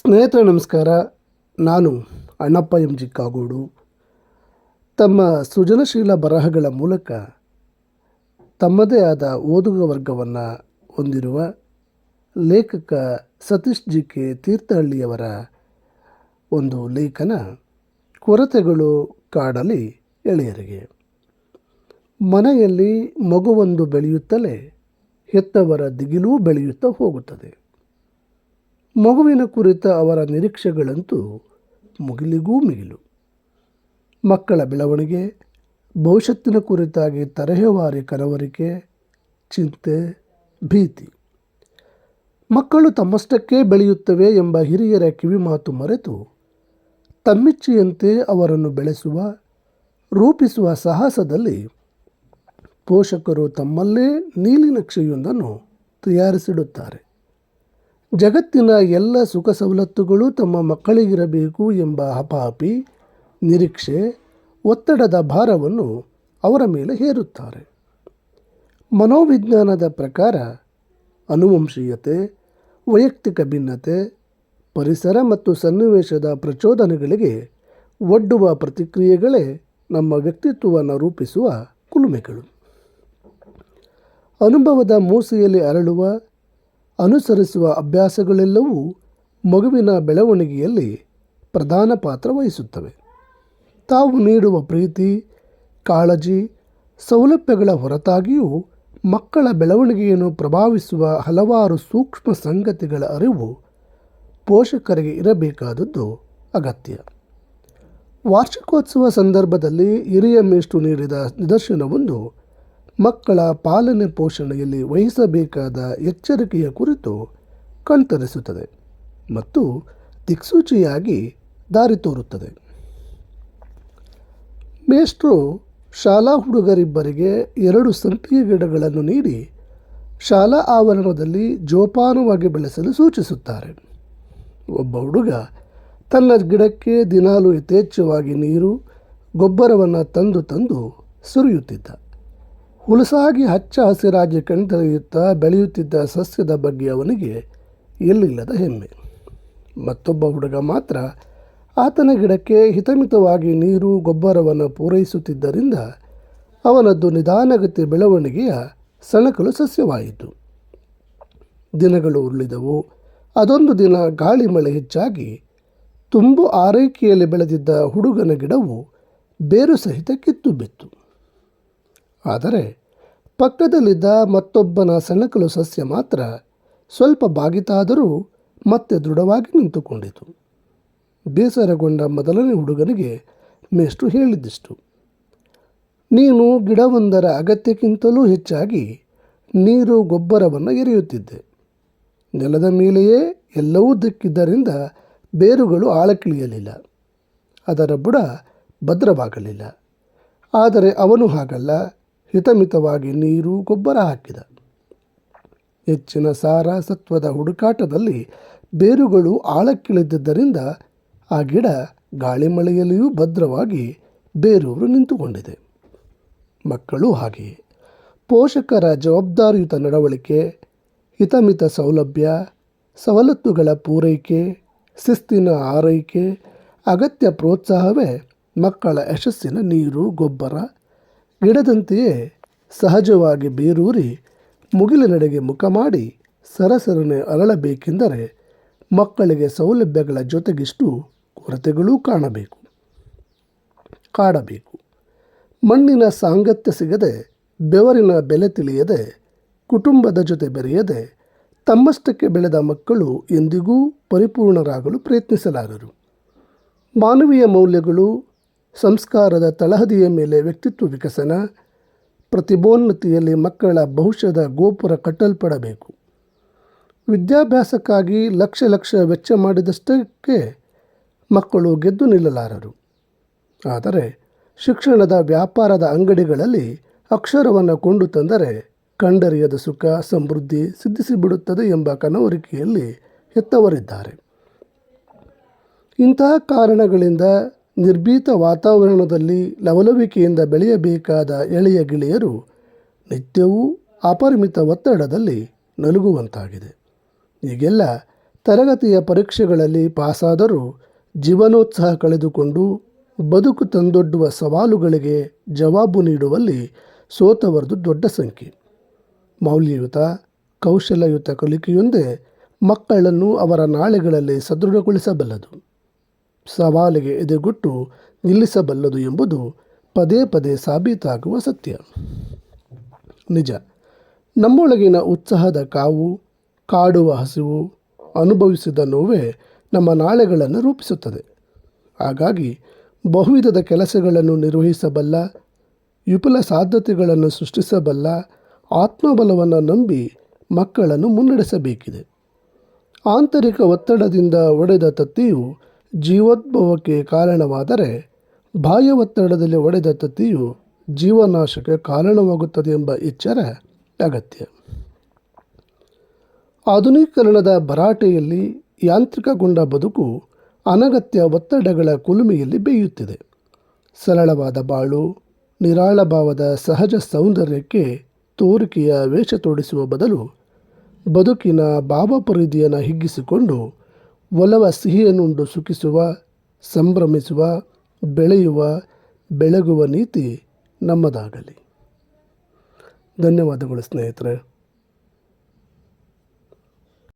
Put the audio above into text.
ಸ್ನೇಹಿತರೆ, ನಮಸ್ಕಾರ. ನಾನು ಅಣ್ಣಪ್ಪ ಎಂ ಜಿ ಕಾಗೋಡು. ತಮ್ಮ ಸೃಜನಶೀಲ ಬರಹಗಳ ಮೂಲಕ ತಮ್ಮದೇ ಆದ ಓದುಗ ವರ್ಗವನ್ನು ಹೊಂದಿರುವ ಲೇಖಕ ಸತೀಶ್ ಜಿ ಕೆ ತೀರ್ಥಹಳ್ಳಿಯವರ ಒಂದು ಲೇಖನ ಕೊರತೆಗಳು ಕಾಡಲಿ ಎಳೆಯರಿಗೆ. ಮನೆಯಲ್ಲಿ ಮಗುವೊಂದು ಬೆಳೆಯುತ್ತಲೇ ಹೆತ್ತವರ ದಿಗಿಲೂ ಬೆಳೆಯುತ್ತಾ ಹೋಗುತ್ತದೆ. ಮಗುವಿನ ಕುರಿತ ಅವರ ನಿರೀಕ್ಷೆಗಳಂತೂ ಮುಗಿಲಿಗೂ ಮಿಗಿಲು. ಮಕ್ಕಳ ಬೆಳವಣಿಗೆ, ಭವಿಷ್ಯತ್ತಿನ ಕುರಿತಾಗಿ ತರಹೇವಾರಿ ಕನವರಿಕೆ, ಚಿಂತೆ, ಭೀತಿ. ಮಕ್ಕಳು ತಮ್ಮಷ್ಟಕ್ಕೆ ಬೆಳೆಯುತ್ತವೆ ಎಂಬ ಹಿರಿಯರ ಕಿವಿಮಾತು ಮರೆತು ತಮ್ಮಿಚ್ಛೆಯಂತೆ ಅವರನ್ನು ಬೆಳೆಸುವ, ರೂಪಿಸುವ ಸಾಹಸದಲ್ಲಿ ಪೋಷಕರು ತಮ್ಮಲ್ಲೇ ನೀಲಿನಕ್ಷೆಯೊಂದನ್ನು ತಯಾರಿಸಿಡುತ್ತಾರೆ. ಜಗತ್ತಿನ ಎಲ್ಲ ಸುಖ ಸವಲತ್ತುಗಳು ತಮ್ಮ ಮಕ್ಕಳಿಗಿರಬೇಕು ಎಂಬ ಹಪಾಹಪಿ ನಿರೀಕ್ಷೆ, ಒತ್ತಡದ ಭಾರವನ್ನು ಅವರ ಮೇಲೆ ಹೇರುತ್ತಾರೆ. ಮನೋವಿಜ್ಞಾನದ ಪ್ರಕಾರ ಅನುವಂಶೀಯತೆ, ವೈಯಕ್ತಿಕ ಭಿನ್ನತೆ, ಪರಿಸರ ಮತ್ತು ಸನ್ನಿವೇಶದ ಪ್ರಚೋದನೆಗಳಿಗೆ ಒಡ್ಡುವ ಪ್ರತಿಕ್ರಿಯೆಗಳೇ ನಮ್ಮ ವ್ಯಕ್ತಿತ್ವವನ್ನು ರೂಪಿಸುವ ಕುಲುಮೆಗಳು. ಅನುಭವದ ಮೂಸೆಯಲ್ಲಿ ಅರಳುವ ಅನುಸರಿಸುವ ಅಭ್ಯಾಸಗಳೆಲ್ಲವೂ ಮಗುವಿನ ಬೆಳವಣಿಗೆಯಲ್ಲಿ ಪ್ರಧಾನ ಪಾತ್ರ ವಹಿಸುತ್ತವೆ. ತಾವು ನೀಡುವ ಪ್ರೀತಿ, ಕಾಳಜಿ, ಸೌಲಭ್ಯಗಳ ಹೊರತಾಗಿಯೂ ಮಕ್ಕಳ ಬೆಳವಣಿಗೆಯನ್ನು ಪ್ರಭಾವಿಸುವ ಹಲವಾರು ಸೂಕ್ಷ್ಮ ಸಂಗತಿಗಳ ಅರಿವು ಪೋಷಕರಿಗೆ ಇರಬೇಕಾದದ್ದು ಅಗತ್ಯ. ವಾರ್ಷಿಕೋತ್ಸವ ಸಂದರ್ಭದಲ್ಲಿ ಹಿರಿಯ ಮೇಷ್ಟು ನೀಡಿದ ನಿದರ್ಶನವೊಂದು ಮಕ್ಕಳ ಪಾಲನೆ ಪೋಷಣೆಯಲ್ಲಿ ವಹಿಸಬೇಕಾದ ಎಚ್ಚರಿಕೆಯ ಕುರಿತು ಕಣ್ತರಿಸುತ್ತದೆ ಮತ್ತು ದಿಕ್ಸೂಚಿಯಾಗಿ ದಾರಿ ತೋರುತ್ತದೆ. ಮೇಷ್ಟ್ರು, ಶಾಲಾ ಹುಡುಗರಿಬ್ಬರಿಗೆ ಎರಡು ಸಂಪಿಗೆ ಗಿಡಗಳನ್ನು ನೀಡಿ ಶಾಲಾ ಆವರಣದಲ್ಲಿ ಜೋಪಾನವಾಗಿ ಬೆಳೆಸಲು ಸೂಚಿಸುತ್ತಾರೆ. ಒಬ್ಬ ಹುಡುಗ ತನ್ನ ಗಿಡಕ್ಕೆ ದಿನಾಲೂ ಯಥೇಚ್ಛವಾಗಿ ನೀರು, ಗೊಬ್ಬರವನ್ನು ತಂದು ತಂದು ಸುರಿಯುತ್ತಿದ್ದ. ಹುಲಸಾಗಿ ಹಚ್ಚ ಹಸಿರಾಗಿ ಕಣ್ತೆರೆಯುತ್ತಾ ಬೆಳೆಯುತ್ತಿದ್ದ ಸಸ್ಯದ ಬಗ್ಗೆ ಅವನಿಗೆ ಎಲ್ಲಿಲ್ಲದ ಹೆಮ್ಮೆ. ಮತ್ತೊಬ್ಬ ಹುಡುಗ ಮಾತ್ರ ಆತನ ಗಿಡಕ್ಕೆ ಹಿತಮಿತವಾಗಿ ನೀರು, ಗೊಬ್ಬರವನ್ನು ಪೂರೈಸುತ್ತಿದ್ದರಿಂದ ಅವನದ್ದು ನಿಧಾನಗತಿ ಬೆಳವಣಿಗೆಯ ಸಣಕಲು ಸಸ್ಯವಾಯಿತು. ದಿನಗಳು ಉರುಳಿದವು. ಅದೊಂದು ದಿನ ಗಾಳಿ ಮಳೆ ಹೆಚ್ಚಾಗಿ ತುಂಬು ಆರೈಕೆಯಲ್ಲಿ ಬೆಳೆದಿದ್ದ ಹುಡುಗನ ಗಿಡವು ಬೇರು ಸಹಿತ ಕಿತ್ತು ಬಿತ್ತು. ಆದರೆ ಪಕ್ಕದಲ್ಲಿದ್ದ ಮತ್ತೊಬ್ಬನ ಸಣಕಲು ಸಸ್ಯ ಮಾತ್ರ ಸ್ವಲ್ಪ ಬಾಗಿತಾದರೂ ಮತ್ತೆ ದೃಢವಾಗಿ ನಿಂತುಕೊಂಡಿತು. ಬೇಸರಗೊಂಡ ಮೊದಲನೇ ಹುಡುಗನಿಗೆ ಮೇಷ್ಟು ಹೇಳಿದ್ದಿಷ್ಟು, ನೀನು ಗಿಡವೊಂದರ ಅಗತ್ಯಕ್ಕಿಂತಲೂ ಹೆಚ್ಚಾಗಿ ನೀರು ಗೊಬ್ಬರವನ್ನು ಎರೆಯುತ್ತಿದ್ದೆ. ನೆಲದ ಮೇಲೆಯೇ ಎಲ್ಲವೂ ದಿಕ್ಕಿದ್ದರಿಂದ ಬೇರುಗಳು ಆಳಕ್ಕಿಳಿಯಲಿಲ್ಲ. ಅದರ ಬುಡ ಭದ್ರವಾಗಲಿಲ್ಲ. ಆದರೆ ಅವನು ಹಾಗಲ್ಲ. ಹಿತಮಿತವಾಗಿ ನೀರು ಗೊಬ್ಬರ ಹಾಕಿದ. ಹೆಚ್ಚಿನ ಸಾರ ಸತ್ವದ ಹುಡುಕಾಟದಲ್ಲಿ ಬೇರುಗಳು ಆಳಕ್ಕಿಳಿದಿದ್ದರಿಂದ ಆ ಗಿಡ ಗಾಳಿ ಮಳೆಯಲ್ಲಿಯೂ ಭದ್ರವಾಗಿ ಬೇರೂರು ನಿಂತುಕೊಂಡಿದೆ. ಮಕ್ಕಳು ಹಾಗೆಯೇ ಪೋಷಕರ ಜವಾಬ್ದಾರಿಯುತ ನಡವಳಿಕೆ, ಹಿತಮಿತ ಸೌಲಭ್ಯ, ಸವಲತ್ತುಗಳ ಪೂರೈಕೆ, ಶಿಸ್ತಿನ ಆರೈಕೆ, ಅಗತ್ಯ ಪ್ರೋತ್ಸಾಹವೇ ಮಕ್ಕಳ ಯಶಸ್ಸಿನ ನೀರು, ಗೊಬ್ಬರ ಗಿಡದಂತೆಯೇ ಸಹಜವಾಗಿ ಬೇರೂರಿ ಮುಗಿಲಿನೆಡೆಗೆ ಮುಖ ಮಾಡಿ ಸರಸರನೆ ಅರಳಬೇಕೆಂದರೆ ಮಕ್ಕಳಿಗೆ ಸೌಲಭ್ಯಗಳ ಜೊತೆಗಿಷ್ಟು ಕೊರತೆಗಳೂ ಕಾಣಬೇಕು, ಕಾಡಬೇಕು. ಮಣ್ಣಿನ ಸಾಂಗತ್ಯ ಸಿಗದೆ, ಬೆವರಿನ ಬೆಲೆ ತಿಳಿಯದೆ, ಕುಟುಂಬದ ಜೊತೆ ಬೆರೆಯದೆ, ತಮ್ಮಷ್ಟಕ್ಕೆ ಬೆಳೆದ ಮಕ್ಕಳು ಎಂದಿಗೂ ಪರಿಪೂರ್ಣರಾಗಲು ಪ್ರಯತ್ನಿಸಲಾರರು. ಮಾನವೀಯ ಮೌಲ್ಯಗಳು ಸಂಸ್ಕಾರದ ತಳಹದಿಯ ಮೇಲೆ ವ್ಯಕ್ತಿತ್ವ ವಿಕಸನ, ಪ್ರತಿಭೋನ್ನತಿಯಲ್ಲಿ ಮಕ್ಕಳ ಭವಿಷ್ಯದ ಗೋಪುರ ಕಟ್ಟಲ್ಪಡಬೇಕು. ವಿದ್ಯಾಭ್ಯಾಸಕ್ಕಾಗಿ ಲಕ್ಷ ಲಕ್ಷ ವೆಚ್ಚ ಮಾಡಿದಷ್ಟಕ್ಕೆ ಮಕ್ಕಳು ಗೆದ್ದು ನಿಲ್ಲಲಾರರು. ಆದರೆ ಶಿಕ್ಷಣದ ವ್ಯಾಪಾರದ ಅಂಗಡಿಗಳಲ್ಲಿ ಅಕ್ಷರವನ್ನು ಕೊಂಡು ತಂದರೆ ಕಂಡರಿಯದ ಸುಖ, ಸಮೃದ್ಧಿ ಸಿದ್ಧಿಸಿಬಿಡುತ್ತದೆ ಎಂಬ ಕನವರಿಕೆಯಲ್ಲಿ ಹೆತ್ತವರಿದ್ದಾರೆ. ಇಂತಹ ಕಾರಣಗಳಿಂದ ನಿರ್ಭೀತ ವಾತಾವರಣದಲ್ಲಿ ಲವಲವಿಕೆಯಿಂದ ಬೆಳೆಯಬೇಕಾದ ಎಳೆಯ ಗಿಳಿಯರು ನಿತ್ಯವೂ ಅಪರಿಮಿತ ಒತ್ತಡದಲ್ಲಿ ನಲುಗುವಂತಾಗಿದೆ. ಈಗೆಲ್ಲ ತರಗತಿಯ ಪರೀಕ್ಷೆಗಳಲ್ಲಿ ಪಾಸಾದರೂ ಜೀವನೋತ್ಸಾಹ ಕಳೆದುಕೊಂಡು ಬದುಕು ತಂದೊಡ್ಡುವ ಸವಾಲುಗಳಿಗೆ ಜವಾಬು ನೀಡುವಲ್ಲಿ ಸೋತವರದು ದೊಡ್ಡ ಸಂಖ್ಯೆ. ಮೌಲ್ಯಯುತ, ಕೌಶಲಯುತ ಕಲಿಕೆಯೊಂದೇ ಮಕ್ಕಳನ್ನು ಅವರ ನಾಳೆಗಳಲ್ಲಿ ಸದೃಢಗೊಳಿಸಬಲ್ಲದು. ಸವಾಲಿಗೆ ಎದೆಗುಟ್ಟು ನಿಲ್ಲಿಸಬಲ್ಲದು ಎಂಬುದು ಪದೇ ಪದೇ ಸಾಬೀತಾಗುವ ಸತ್ಯ. ನಿಜ, ನಮ್ಮೊಳಗಿನ ಉತ್ಸಾಹದ ಕಾವು, ಕಾಡುವ ಹಸಿವು ಅನುಭವಿಸಿದ ನೋವೇ ನಮ್ಮ ನಾಳೆಗಳನ್ನು ರೂಪಿಸುತ್ತದೆ. ಹಾಗಾಗಿ ಬಹುವಿಧದ ಕೆಲಸಗಳನ್ನು ನಿರ್ವಹಿಸಬಲ್ಲ, ವಿಪುಲ ಸಾಧ್ಯತೆಗಳನ್ನು ಸೃಷ್ಟಿಸಬಲ್ಲ ಆತ್ಮಬಲವನ್ನು ನಂಬಿ ಮಕ್ಕಳನ್ನು ಮುನ್ನಡೆಸಬೇಕಿದೆ. ಆಂತರಿಕ ಒತ್ತಡದಿಂದ ಒಡೆದ ತತ್ತಿಯು ಜೀವೋದ್ಭವಕ್ಕೆ ಕಾರಣವಾದರೆ ಬಾಹ್ಯ ಒತ್ತಡದಲ್ಲಿ ಒಡೆದ ತತ್ತಿಯು ಜೀವನಾಶಕ್ಕೆ ಕಾರಣವಾಗುತ್ತದೆ ಎಂಬ ಎಚ್ಚರ ಅಗತ್ಯ. ಆಧುನೀಕರಣದ ಭರಾಟೆಯಲ್ಲಿ ಯಾಂತ್ರಿಕಗೊಂಡ ಬದುಕು ಅನಗತ್ಯ ಒತ್ತಡಗಳ ಕುಲುಮೆಯಲ್ಲಿ ಬೇಯುತ್ತಿದೆ. ಸರಳವಾದ ಬಾಳು, ನಿರಾಳ ಭಾವದ ಸಹಜ ಸೌಂದರ್ಯಕ್ಕೆ ತೋರಿಕೆಯ ವೇಷ ತೋಡಿಸುವ ಬದಲು ಬದುಕಿನ ಭಾವಪರಿಧಿಯನ್ನು ಹಿಗ್ಗಿಸಿಕೊಂಡು ಒಲವ ಸಿಹಿಯನ್ನುಂಡು ಸುಖಿಸುವ ಸಂಭ್ರಮಿಸುವ ಬೆಳೆಯುವ ಬೆಳಗುವ ನೀತಿ ನಮ್ಮದಾಗಲಿ. ಧನ್ಯವಾದಗಳು ಸ್ನೇಹಿತರೆ.